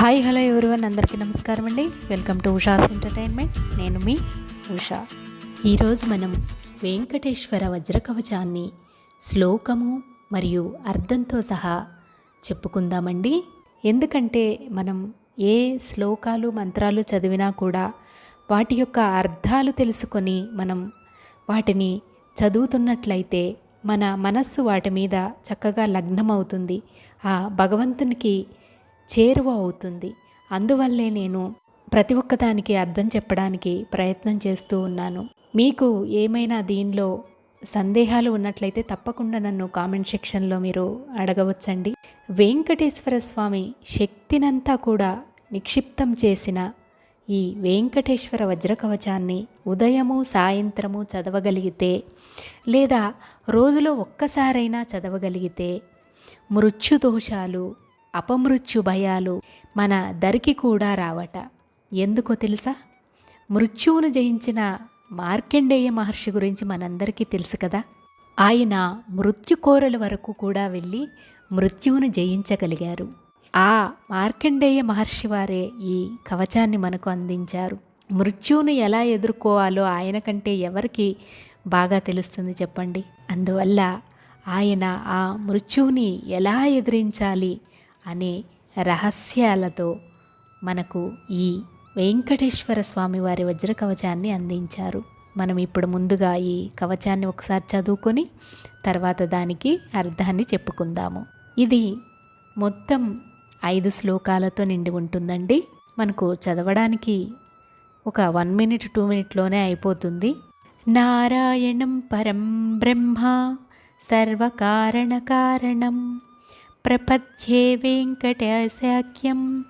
Hi hello everyone. అందరికీ నమస్కారం అండి. Welcome to Usha's entertainment. నేను మీ ఉషా. ఈరోజు మనం వెంకటేశ్వర వజ్రకవచాన్ని శ్లోకము మరియు అర్థంతో సహా చెప్పుకుందామండి. ఎందుకంటే మనం ఏ శ్లోకాలు మంత్రాలు చదివినా కూడా వాటి యొక్క అర్థాలు తెలుసుకొని మనం వాటిని చదువుతున్నట్లయితే మన మనస్సు వాటి మీద చక్కగా లగ్నమవుతుంది. ఆ భగవంతునికి చేరువ అవుతుంది. అందువల్లే నేను ప్రతి ఒక్కదానికి అర్థం చెప్పడానికి ప్రయత్నం చేస్తూ ఉన్నాను. మీకు ఏమైనా దీనిలో సందేహాలు ఉన్నట్లయితే తప్పకుండా నన్ను కామెంట్ సెక్షన్లో మీరు అడగవచ్చండి. వెంకటేశ్వర స్వామి శక్తినంతా కూడా నిక్షిప్తం చేసిన ఈ వెంకటేశ్వర వజ్రకవచాన్ని ఉదయము సాయంత్రము చదవగలిగితే లేదా రోజులో ఒక్కసారైనా చదవగలిగితే మృత్యు దోషాలు అపమృత్యు భయాలు మన దరికి కూడా రావట. ఎందుకో తెలుసా? మృత్యువును జయించిన మార్కండేయ మహర్షి గురించి మనందరికీ తెలుసు కదా? ఆయన మృత్యుకోరల వరకు కూడా వెళ్ళి మృత్యువును జయించగలిగారు. ఆ మార్కండేయ మహర్షి వారే ఈ కవచాన్ని మనకు అందించారు. మృత్యువును ఎలా ఎదుర్కోవాలో ఆయన కంటే ఎవరికి బాగా తెలుస్తుంది చెప్పండి? అందువల్ల ఆయన ఆ మృత్యువుని ఎలా ఎదిరించాలి? అనే రహస్యాలతో మనకు ఈ వెంకటేశ్వర స్వామి వారి వజ్ర కవచాన్ని అందించారు. మనం ఇప్పుడు ముందుగా ఈ కవచాన్ని ఒకసారి చదువుకొని తర్వాత దానికి అర్థాన్ని చెప్పుకుందాము. ఇది మొత్తం ఐదు శ్లోకాలతో నిండి ఉంటుందండి. మనకు చదవడానికి ఒక వన్ మినిట్ టూ మినిట్లోనే అయిపోతుంది. నారాయణం పరం బ్రహ్మ సర్వకారణకారణం ప్రపద్యే వెంకటశాఖ్యం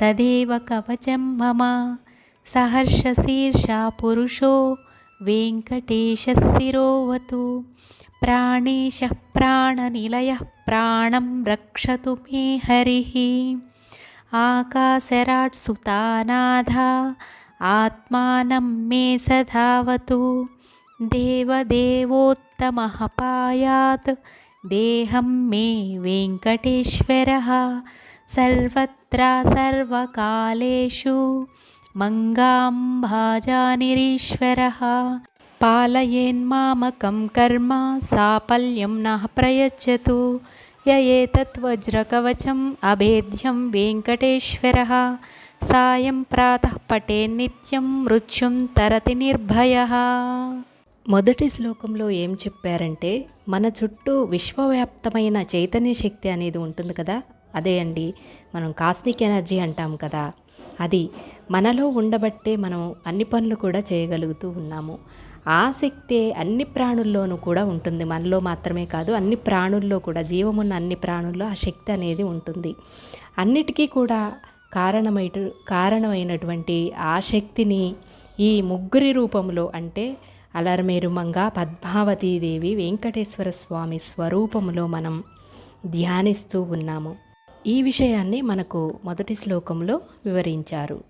తదేవ కవచం మమ సహర్షశీర్షా పురుషో వెంకటేశశిరోవతు ప్రాణేశ ప్రాణనిలయ ప్రాణం రక్షతు మే హరి ఆకాశరాట్ సుతానాథ ఆత్మానం మే సధావతు దేవదేవోత్తమ పాయాత్ దేహం మే వెంకటేశ్వర సర్వత్రా సర్వకాలేషు మంగాంభాజానిరీశ్వర పాలయేన్మామకం కర్మ సాపల్యం న ప్రయచ్చతు యయేతద్వజ్రకవచం అభేద్యం వెంకటేశ్వర సాయం ప్రాతః పటే నిత్యం మృత్యుం తరతి నిర్భయ మొదటి శ్లోకంలో ఏం చెప్పారంటే మన చుట్టూ విశ్వవ్యాప్తమైన చైతన్య శక్తి అనేది ఉంటుంది కదా అదే అండి మనం కాస్మిక్ ఎనర్జీ అంటాం కదా అది మనలో ఉండబట్టే మనం అన్ని పనులు కూడా చేయగలుగుతూ ఉన్నాము. ఆ శక్తే అన్ని ప్రాణుల్లోనూ కూడా ఉంటుంది మనలో మాత్రమే కాదు అన్ని ప్రాణుల్లో కూడా జీవమున్న అన్ని ప్రాణుల్లో ఆ శక్తి అనేది ఉంటుంది. అన్నిటికీ కూడా కారణమైన కారణమైనటువంటి ఆ శక్తిని ఈ ముగ్గురి రూపంలో అంటే అలర్మేరుమంగా పద్మావతీదేవి వెంకటేశ్వర స్వామి స్వరూపములో మనం ధ్యానిస్తూ ఉన్నాము. ఈ విషయాన్ని మనకు మొదటి శ్లోకంలో వివరించారు.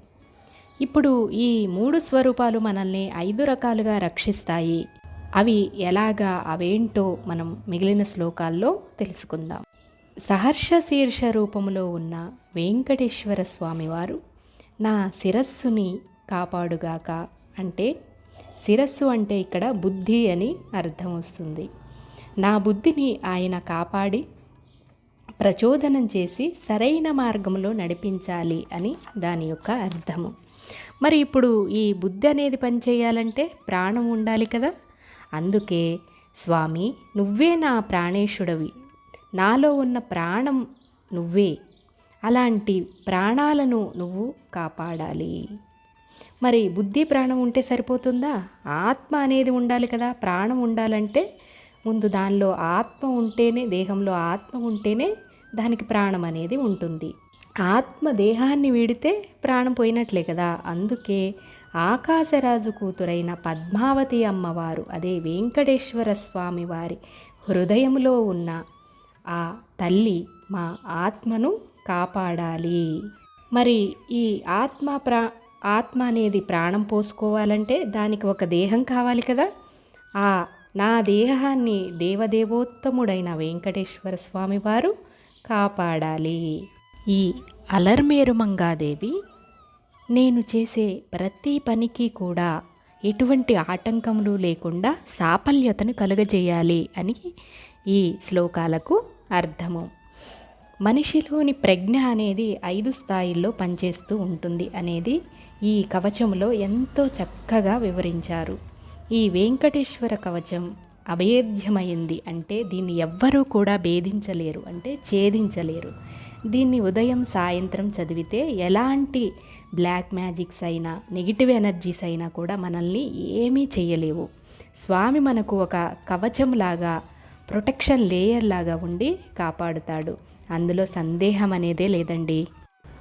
ఇప్పుడు ఈ మూడు స్వరూపాలు మనల్ని ఐదు రకాలుగా రక్షిస్తాయి. అవి ఎలాగా అవేంటో మనం మిగిలిన శ్లోకాల్లో తెలుసుకుందాం. సహర్ష శీర్ష రూపంలో ఉన్న వెంకటేశ్వర స్వామివారు నా శిరస్సుని కాపాడుగాక అంటే శిరస్సు అంటే ఇక్కడ బుద్ధి అని అర్థం వస్తుంది. నా బుద్ధిని ఆయన కాపాడి ప్రచోదనం చేసి సరైన మార్గంలో నడిపించాలి అని దాని యొక్క అర్థము. మరి ఇప్పుడు ఈ బుద్ధి అనేది పనిచేయాలంటే ప్రాణం ఉండాలి కదా? అందుకే స్వామి నువ్వే నా ప్రాణేశుడవి. నాలో ఉన్న ప్రాణం నువ్వే. అలాంటి ప్రాణాలను నువ్వు కాపాడాలి. మరి బుద్ధి ప్రాణం ఉంటే సరిపోతుందా? ఆత్మ అనేది ఉండాలి కదా. ప్రాణం ఉండాలంటే ముందు దానిలో ఆత్మ ఉంటేనే దేహంలో ఆత్మ ఉంటేనే దానికి ప్రాణం అనేది ఉంటుంది. ఆత్మ దేహాన్ని వీడితే ప్రాణం పోయినట్లే కదా. అందుకే ఆకాశరాజు కూతురైన పద్మావతి అమ్మవారు అదే వెంకటేశ్వర స్వామి వారి హృదయంలో ఉన్న ఆ తల్లి మా ఆత్మను కాపాడాలి. మరి ఈ ఆత్మ ప్రా ఆత్మ అనేది ప్రాణం పోసుకోవాలంటే దానికి ఒక దేహం కావాలి కదా. ఆ నా దేహాన్ని దేవదేవోత్తముడైన వెంకటేశ్వర స్వామి వారు కాపాడాలి. ఈ అలర్మేరుమంగాదేవి నేను చేసే ప్రతి పనికి కూడా ఎటువంటి ఆటంకములు లేకుండా సాఫల్యతను కలుగజేయాలి అని ఈ శ్లోకాలకు అర్థము. మనిషిలోని ప్రజ్ఞ అనేది ఐదు స్థాయిల్లో పనిచేస్తూ ఉంటుంది అనేది ఈ కవచంలో ఎంతో చక్కగా వివరించారు. ఈ వెంకటేశ్వర కవచం అభేద్యమైంది అంటే దీన్ని ఎవ్వరూ కూడా భేదించలేరు అంటే ఛేదించలేరు. దీన్ని ఉదయం సాయంత్రం చదివితే ఎలాంటి బ్లాక్ మ్యాజిక్స్ అయినా నెగిటివ్ ఎనర్జీస్ అయినా కూడా మనల్ని ఏమీ చేయలేవు. స్వామి మనకు ఒక కవచంలాగా ప్రొటెక్షన్ లేయర్ లాగా ఉండి కాపాడుతాడు. అందులో సందేహం అనేదే లేదండి.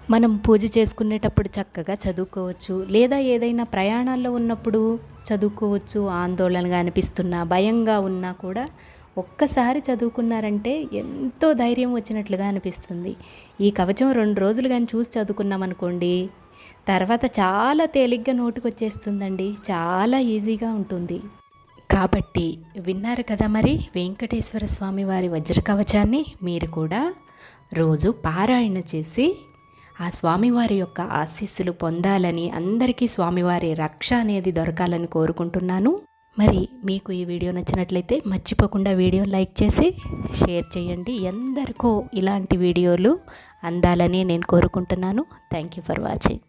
మనం పూజ చేసుకునేటప్పుడు చక్కగా చదువుకోవచ్చు. లేదా ఏదైనా ప్రయాణాల్లో ఉన్నప్పుడు చదువుకోవచ్చు. ఆందోళనగా అనిపిస్తున్నా భయంగా ఉన్నా కూడా ఒక్కసారి చదువుకున్నారంటే ఎంతో ధైర్యం వచ్చినట్లుగా అనిపిస్తుంది. ఈ కవచం రెండు రోజులు కానీ చూసి చదువుకున్నామనుకోండి తర్వాత చాలా తేలిగ్గా నోటుకొచ్చేస్తుందండి చాలా ఈజీగా ఉంటుంది. కాబట్టి విన్నారు కదా మరి వెంకటేశ్వర స్వామి వారి వజ్ర కవచాన్ని మీరు కూడా రోజు పారాయణ చేసి ఆ స్వామివారి యొక్క ఆశీస్సులు పొందాలని అందరికీ స్వామివారి రక్ష అనేది దొరకాలని కోరుకుంటున్నాను. మరి మీకు ఈ వీడియో నచ్చినట్లయితే మర్చిపోకుండా వీడియో లైక్ చేసి షేర్ చేయండి. ఎందరికో ఇలాంటి వీడియోలు అందాలని నేను కోరుకుంటున్నాను. Thank you for watching